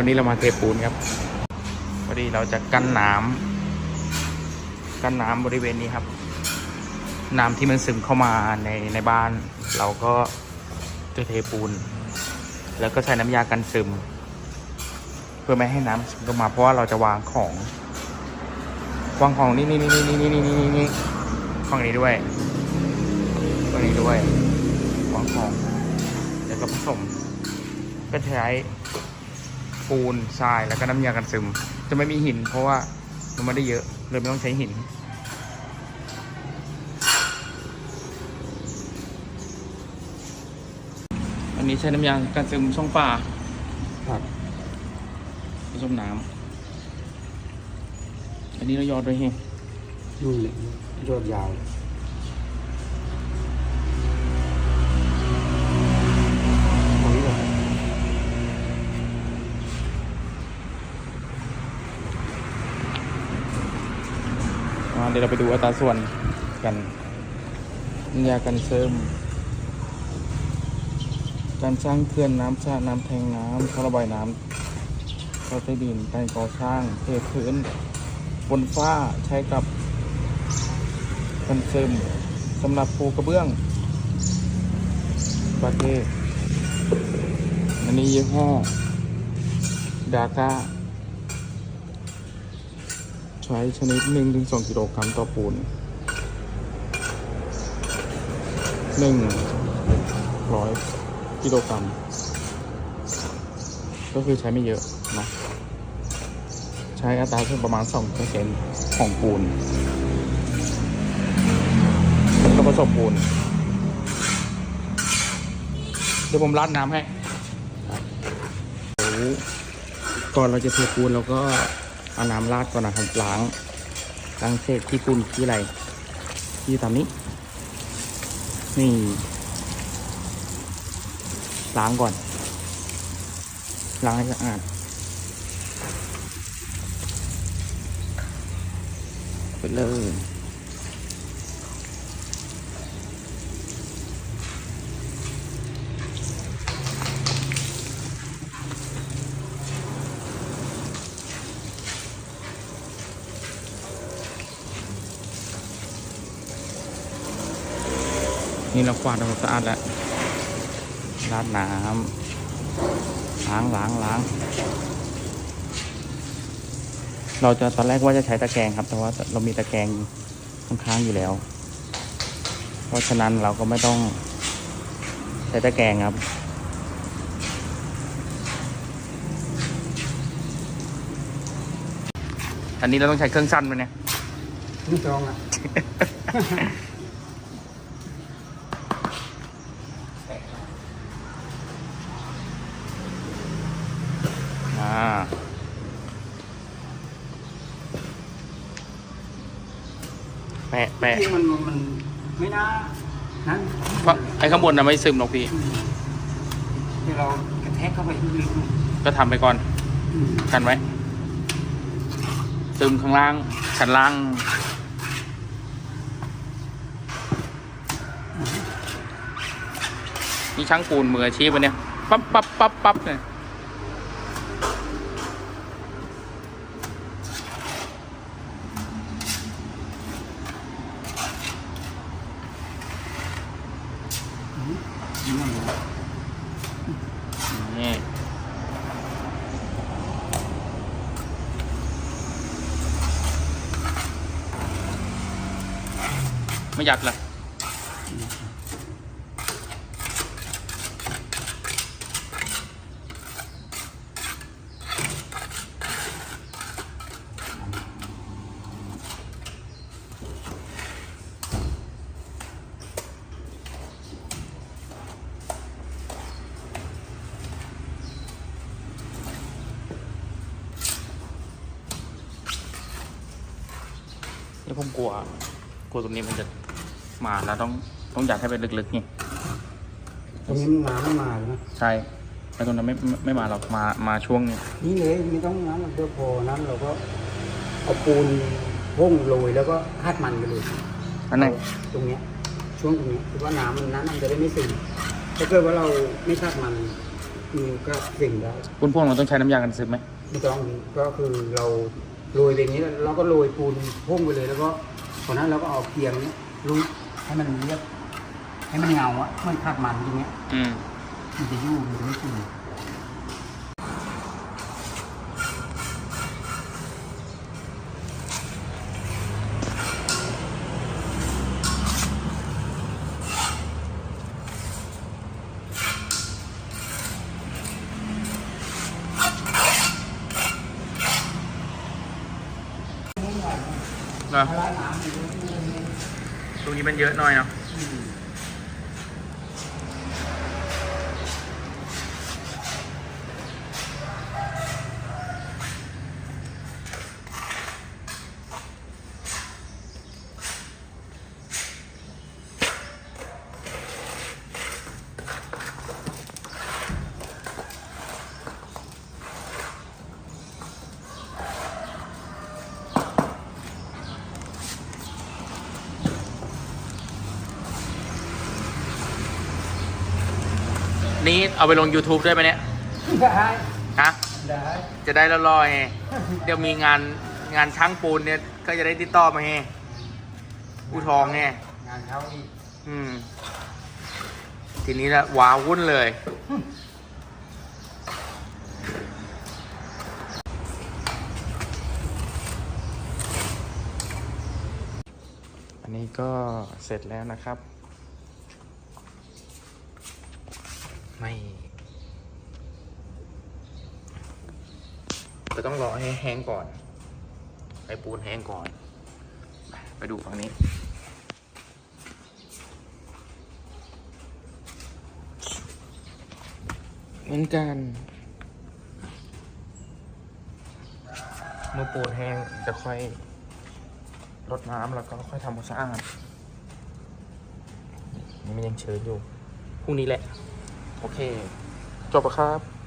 วันนี้เรามาเทปูนครับพอดีเราจะกั้นน้ำกั้นน้ำบริเวณนี้ครับ น้ำที่มันซึมเข้ามาในในบ้าน เราก็จะเทปูน แล้วก็ใช้น้ำยากันซึม เพื่อไม่ให้น้ำซึมเข้ามาเพราะว่าเราจะวางของวางของนี่นี่นี่นี่นี่นี่นี่นี่นี่ฝั่งนี้ด้วยฝั่งนี้ด้วยวางของ แล้วก็ผสม ก็ใช้ ปูนทรายแล้วก็น้ำยากันซึม จะไม่มีหิน เพราะว่ามันไม่ได้เยอะเลยไม่ต้องใช้หิน อันนี้ใช้น้ำยากันซึมช่องป่าครับผสมน้ำอันนี้เรายอดด้วยเฮงนู่นเลยยอดยาวต เดี๋ยวเราไปดูอัตราส่วนกันยากันซึมการสร้างเขื่อนน้ำสระน้ำแทงน้ำท่อระบายน้ำท่อใต้ดินการก่อสร้างเทพื้น บนฟ้าใช้กับกันซึมสำหรับปูกระเบื้องประเทศอันนี้ยี่ห้อดาก้า ใช้ชนิด1-2ถึง2กิโลกรัมต่อปูน 100 กิโลกรัม ก็คือใช้ไม่เยอะเนาะใช้อัตราส่วนประมาณ2เปอร์เซ็นของปูนแล้วผสมปูน เดี๋ยวผมราดน้ำให้ก่อนเราจะเทปูนเราก็ เอาน้ำราดก่อนนะครับล้างล้างเศษที่ปุ่นที่อะไรที่ตามนี้ นี่ล้างก่อนล้างให้สะอาดไปเลย นี่เรากวาดทำความสะอาดแล้วราดน้ำล้างล้างล้างเราจะตอนแรกว่าจะใช้ตะแกรงครับ แต่ว่าเรามีตะแกรงข้างๆอยู่แล้ว เพราะฉะนั้นเราก็ไม่ต้องใช้ตะแกรงครับ อันนี้เราต้องใช้เครื่องสั้นไหมเนี่ยนี่ตรงอะะแปะจริงมันมันไม่น่านั่นเพราะไอ้ข้างบนน่ะไม่ซึมหรอกพี่ ที่เรากระแทกเข้าไปลึกก็ทำไปก่อน ๆอืมกันไว้ ซึมข้างล่างชั้นล่างนี่ช่างปูนมืออาชีพวะเนี่ยปั๊บปั๊บปั๊บปั๊บเนี่ย nè mới giặt là ผมกลัว กลัวตรงนี้มันจะมาแล้วต้องต้องอยากให้เป็นลึกๆนี่ตรงนี้มันน้ำไม่มาเลยนะใช่แต่ตรงนั้นไม่ไม่ไม่มาหรอกมามาช่วงนี้นี่เลยไม่ต้องน้ำเราเพื่อพอนั้นเราก็เอาปูนพ่งโรยแล้วก็คาดมันไปเลยอันไหนตรงเนี้ยช่วงตรงเนี้ยคือว่าน้ำมันนั้นมันจะได้ไม่ซึมถ้าเกิดว่าเราไม่คาดมันอืมก็เก่งได้ปูนพ่วงเราต้องใช้น้ำยากันซึมไหมไม่ต้องก็คือเรา โรยไปอย่างนี้แล้วเราก็โรยปูนพุ่งไปเลย แล้วก็ตอนนั้นเราก็เอาเพียงเนี้ยรูดให้มันเรียบให้มันเงาอะมันขัดมันอย่างเงี้ย อืม มันจะยุ่งมันจะไม่ขึ้น ช่วงนี้มันเยอะหน่อยเนาะ นี่เอาไปลง YouTube ด้วยไหมเนี่ย ได้ฮะ ได้จะได้ละลอยไงเดี๋ยวมีงานงานช่างปูนเนี่ย ก็จะได้ติดต่อมาไงอูทองไงงานเขาอีกอืม ทีนี้ละว้าวุ่นเลย อันนี้ก็เสร็จแล้วนะครับ ไม่จะต้องรอให้แห้งก่อนให้ปูนแห้งก่อน ไปดูฝั่งนี้เหมือนกัน เมื่อปูนแห้งจะค่อยรดน้ำแล้วก็ค่อยทำความสะอาดนี่มันยังเชื้ออยู่พรุ่งนี้แหละ โอเค จบแล้วครับ